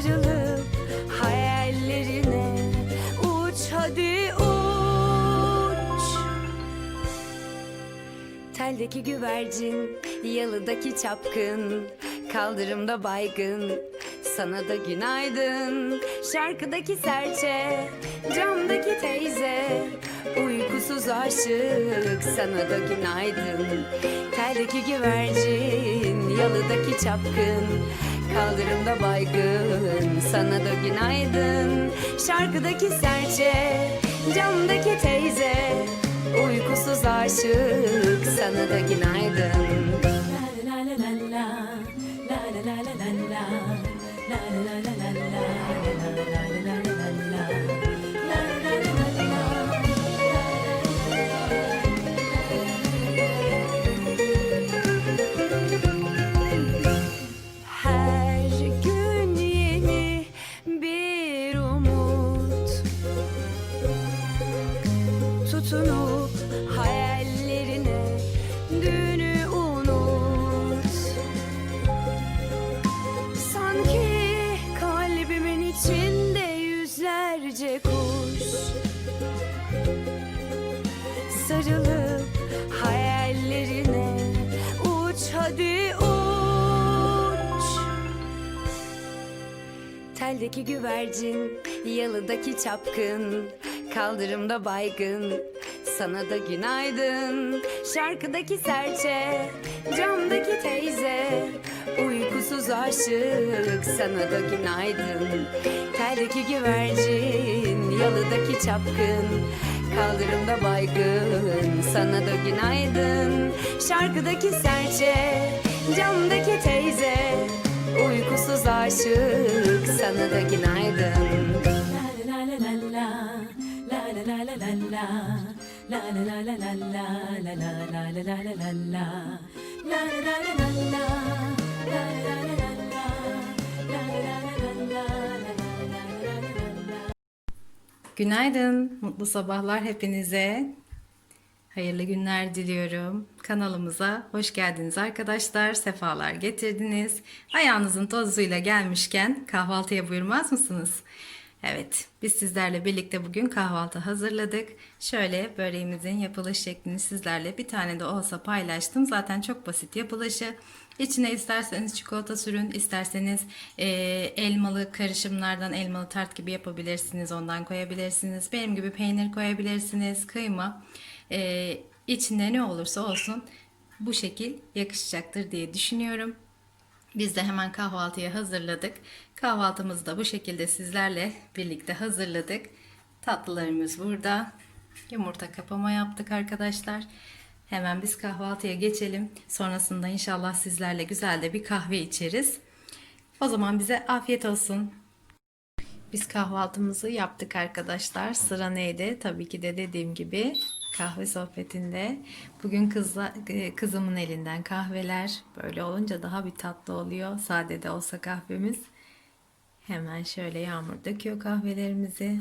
Sarılıp hayallerine uç hadi uç. Teldeki güvercin, yalıdaki çapkın Kaldırımda baygın, sana da günaydın. Şarkıdaki serçe, camdaki teyze Uykusuz aşık, sana da günaydın. Teldeki güvercin, yalıdaki çapkın Kaldırımda baygın, sana da günaydın Şarkıdaki serçe, camdaki teyze Uykusuz aşık sana da günaydın Her Tutunup hayallerine dünü unut. Sanki kalbimin içinde yüzlerce kuş Sarılıp hayallerine uç hadi uç. Teldeki güvercin, yalıdaki çapkın Kaldırımda baygın, sana da günaydın. Şarkıdaki serçe, camdaki teyze. Uykusuz aşık, sana da günaydın. Teldeki güvercin, yalıdaki çapkın. Kaldırımda baygın, sana da günaydın. Şarkıdaki serçe, camdaki teyze. Uykusuz aşık sana da günaydın Günaydın, mutlu sabahlar hepinize. Hayırlı günler diliyorum. Kanalımıza hoş geldiniz arkadaşlar. Sefalar getirdiniz. Ayağınızın tozuyla gelmişken kahvaltıya buyurmaz mısınız? Evet, biz sizlerle birlikte bugün kahvaltı hazırladık. Şöyle böreğimizin yapılış şeklini sizlerle bir tane de olsa paylaştım. Zaten çok basit yapılışı. İçine isterseniz çikolata sürün, isterseniz e, elmalı karışımlardan elmalı tart gibi yapabilirsiniz. Ondan koyabilirsiniz. Benim gibi peynir koyabilirsiniz, kıyma. E, içinde ne olursa olsun bu şekil yakışacaktır diye düşünüyorum. Biz de hemen kahvaltıya hazırladık. Kahvaltımızı da bu şekilde sizlerle birlikte hazırladık. Tatlılarımız burada. Yumurta kapama yaptık arkadaşlar. Hemen biz kahvaltıya geçelim. Sonrasında inşallah sizlerle güzel de bir kahve içeriz. O zaman bize afiyet olsun. Biz kahvaltımızı yaptık arkadaşlar. Sıra neydi? Tabii ki de dediğim gibi kahve sohbetinde. Bugün kızla, e, kızımın elinden kahveler. Böyle olunca daha bir tatlı oluyor. Sade de olsa kahvemiz. Hemen şöyle yağmur döküyor kahvelerimizi.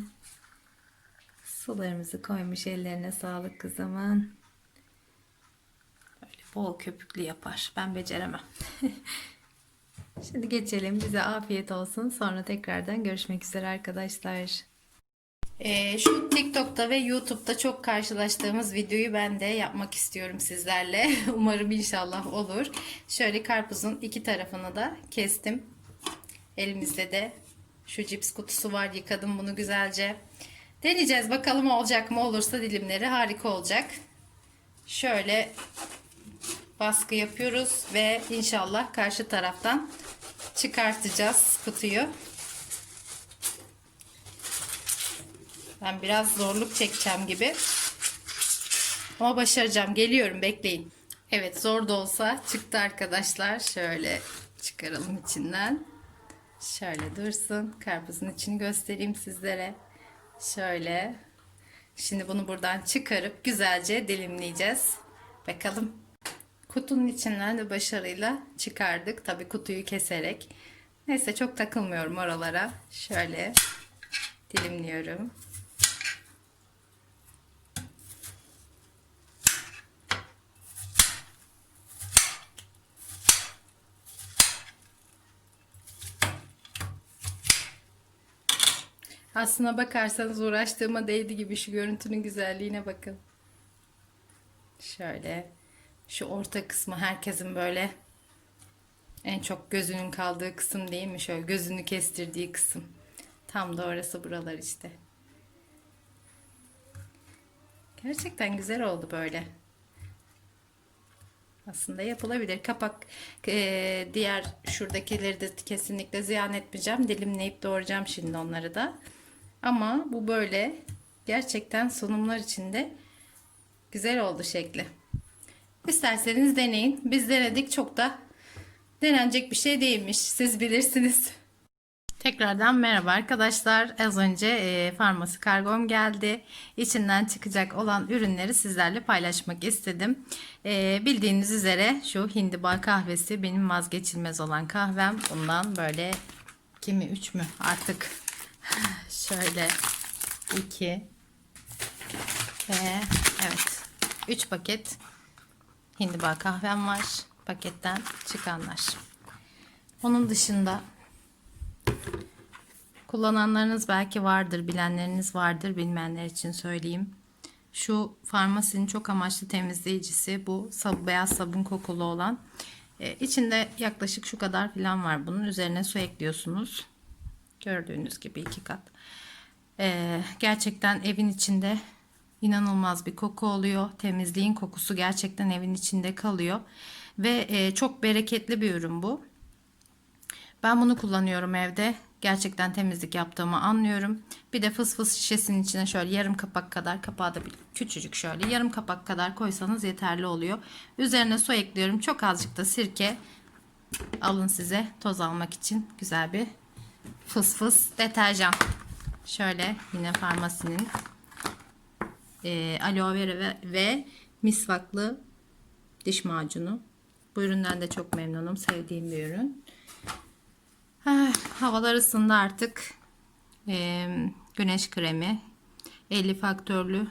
Sularımızı koymuş ellerine sağlık kızımın. Böyle bol köpüklü yapar. Ben beceremem. Şimdi geçelim. Bize afiyet olsun. Sonra tekrardan görüşmek üzere arkadaşlar. Ee, şu TikTok'ta ve YouTube'da çok karşılaştığımız videoyu ben de yapmak istiyorum sizlerle. Umarım inşallah olur. Şöyle karpuzun iki tarafını da kestim. Elimizde de şu cips kutusu var. Yıkadım bunu güzelce. Deneyeceğiz bakalım olacak mı? Olursa dilimleri harika olacak. Şöyle baskı yapıyoruz ve inşallah karşı taraftan çıkartacağız kutuyu. Ben biraz zorluk çekeceğim gibi. Ama başaracağım. Geliyorum bekleyin. Evet zor da olsa çıktı arkadaşlar. Şöyle çıkaralım içinden. Şöyle dursun. Karpuzun içini göstereyim sizlere. Şöyle. Şimdi bunu buradan çıkarıp güzelce dilimleyeceğiz. Bakalım. Kutunun içinden de başarıyla çıkardık. Tabi kutuyu keserek. Neyse çok takılmıyorum oralara. Şöyle dilimliyorum. Aslına bakarsanız uğraştığıma değdi gibi şu görüntünün güzelliğine bakın. Şöyle şu orta kısmı herkesin böyle en çok gözünün kaldığı kısım değil mi? Şöyle gözünü kestirdiği kısım. Tam da orası buralar işte. Gerçekten güzel oldu böyle. Aslında yapılabilir. Kapak eee, diğer şuradakileri de kesinlikle ziyan etmeyeceğim. Dilimleyip doğrayacağım şimdi onları da. Ama bu böyle gerçekten sunumlar içinde güzel oldu şekli. İsterseniz deneyin. Biz denedik çok da denenecek bir şey değilmiş. Siz bilirsiniz. Tekrardan merhaba arkadaşlar. Az önce e, farmasi kargom geldi. İçinden çıkacak olan ürünleri sizlerle paylaşmak istedim. E, bildiğiniz üzere şu hindiba kahvesi benim vazgeçilmez olan kahvem. Bundan böyle 2 mi 3 mü artık şöyle 2 ve evet 3 paket hindiba kahvem var. Paketten çıkanlar. Onun dışında Kullananlarınız belki vardır, bilenleriniz vardır, bilmeyenler için söyleyeyim. Şu farmasinin çok amaçlı temizleyicisi bu sab beyaz sabun kokulu olan. Ee, içinde yaklaşık şu kadar falan var bunun. Üzerine su ekliyorsunuz. Gördüğünüz gibi iki kat. Ee, gerçekten evin içinde inanılmaz bir koku oluyor. Temizliğin kokusu gerçekten evin içinde kalıyor. Ve e, çok bereketli bir ürün bu. Ben bunu kullanıyorum evde. Gerçekten temizlik yaptığımı anlıyorum. Bir de fıs fıs şişesinin içine şöyle yarım kapak kadar kapağı da bir küçücük şöyle yarım kapak kadar koysanız yeterli oluyor. Üzerine su ekliyorum. Çok azıcık da sirke alın size toz almak için güzel bir fıs fıs deterjan. Şöyle yine farmasinin e, aloe vera ve, ve misvaklı diş macunu. Bu üründen de çok memnunum. Sevdiğim bir ürün. Ah, Havalar ısındı artık. Ee, güneş kremi 50 faktörlü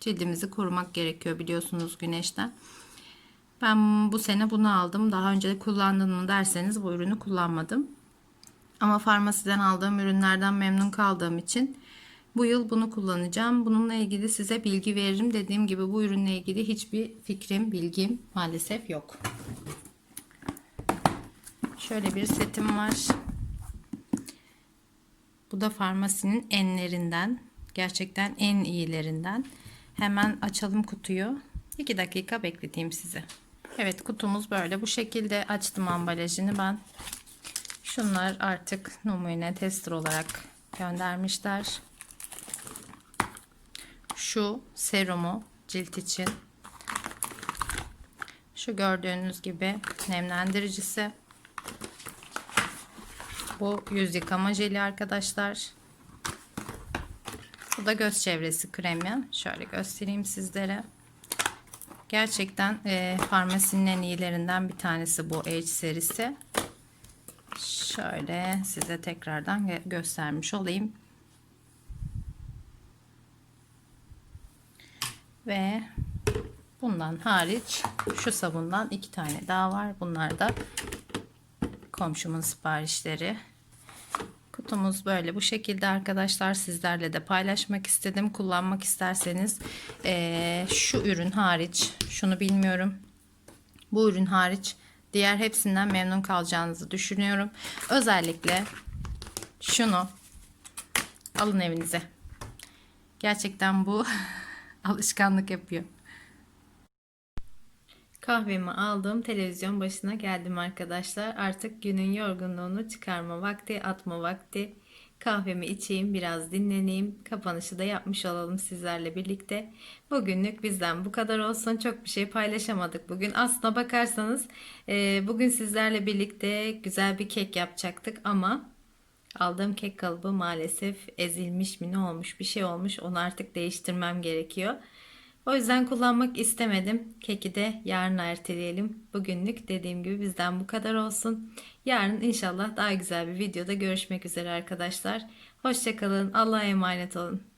cildimizi korumak gerekiyor biliyorsunuz güneşten. Ben bu sene bunu aldım. Daha önce de kullandın mı derseniz bu ürünü kullanmadım. Ama farmasiden aldığım ürünlerden memnun kaldığım için bu yıl bunu kullanacağım. Bununla ilgili size bilgi veririm. Dediğim gibi bu ürünle ilgili hiçbir fikrim, bilgim maalesef yok. Şöyle bir setim var. Bu da farmasinin enlerinden. Gerçekten en iyilerinden. Hemen açalım kutuyu. 2 dakika bekleteyim sizi. Evet kutumuz böyle. Bu şekilde açtım ambalajını ben. Şunlar artık numune tester olarak göndermişler. Şu serumu cilt için. Şu gördüğünüz gibi nemlendiricisi. Bu yüz yıkama jeli arkadaşlar. Bu da göz çevresi kremi. Şöyle göstereyim sizlere. Gerçekten e, farmasinin en iyilerinden bir tanesi bu Age serisi. Şöyle size tekrardan gö- göstermiş olayım. Ve bundan hariç şu sabundan iki tane daha var. Bunlar da komşumun siparişleri. Kutumuz böyle bu şekilde arkadaşlar sizlerle de paylaşmak istedim. Kullanmak isterseniz eee, şu ürün hariç şunu bilmiyorum. Bu ürün hariç diğer hepsinden memnun kalacağınızı düşünüyorum. Özellikle şunu alın evinize. Gerçekten bu alışkanlık yapıyor. Kahvemi aldım. Televizyon başına geldim arkadaşlar. Artık günün yorgunluğunu çıkarma vakti, atma vakti. Kahvemi içeyim, biraz dinleneyim. Kapanışı da yapmış olalım sizlerle birlikte. Bugünlük bizden bu kadar olsun. Çok bir şey paylaşamadık bugün. Aslına bakarsanız e, bugün sizlerle birlikte güzel bir kek yapacaktık ama aldığım kek kalıbı maalesef ezilmiş mi ne olmuş bir şey olmuş. Onu artık değiştirmem gerekiyor. O yüzden kullanmak istemedim. Keki de yarın erteleyelim. Bugünlük dediğim gibi bizden bu kadar olsun. Yarın inşallah daha güzel bir videoda görüşmek üzere arkadaşlar. Hoşçakalın. Allah'a emanet olun.